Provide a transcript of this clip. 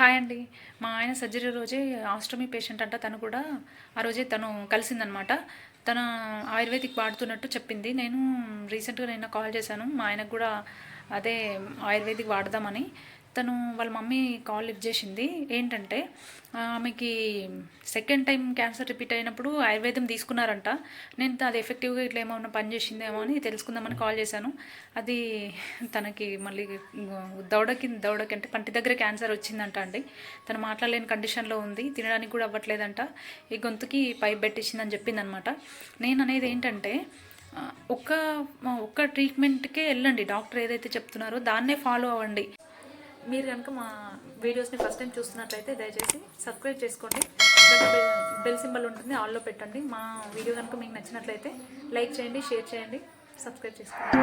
Hi అండి. మా ఆయన సర్జరీ రోజే ఆస్ట్రమీ పేషెంట్ అంట తను కూడా ఆ రోజే తను కలిసిందనమాట. తన ఆయుర్వేదిక్ వాడుతున్నట్టు చెప్పింది. నేను రీసెంట్గా నిన్న కాల్ చేశాను. మా ఆయనకు కూడా అదే ఆయుర్వేదిక్ వాడదామని. తను వాళ్ళ మమ్మీ కాల్ లిఫ్ట్ చేసింది. ఏంటంటే ఆమెకి సెకండ్ టైం క్యాన్సర్ రిపీట్ అయినప్పుడు ఆయుర్వేదం తీసుకున్నారంట. నేను అది ఎఫెక్టివ్గా ఇట్లా ఏమైనా పని చేసిందేమో అని తెలుసుకుందామని కాల్ చేశాను. అది తనకి మళ్ళీ దౌడకి దౌడకి అంటే పంటి దగ్గర క్యాన్సర్ వచ్చిందంట అండి. తను మాట్లాడలేని కండిషన్లో ఉంది. తినడానికి కూడా అవ్వట్లేదంట. ఈ గొంతుకి పైప్ పెట్టించిందని చెప్పిందనమాట. నేను అనేది ఏంటంటే ఒక్క ఒక్క ట్రీట్మెంట్కే వెళ్ళండి. డాక్టర్ ఏదైతే చెప్తున్నారో దాన్నే ఫాలో అవ్వండి. మీరు కనుక మా వీడియోస్ని ఫస్ట్ టైం చూస్తున్నట్లయితే దయచేసి సబ్స్క్రైబ్ చేసుకోండి. బెల్ సింబల్ ఉంటుంది ఆల్లో పెట్టండి. మా వీడియో కనుక మీకు నచ్చినట్లయితే లైక్ చేయండి షేర్ చేయండి సబ్స్క్రైబ్ చేసుకోండి.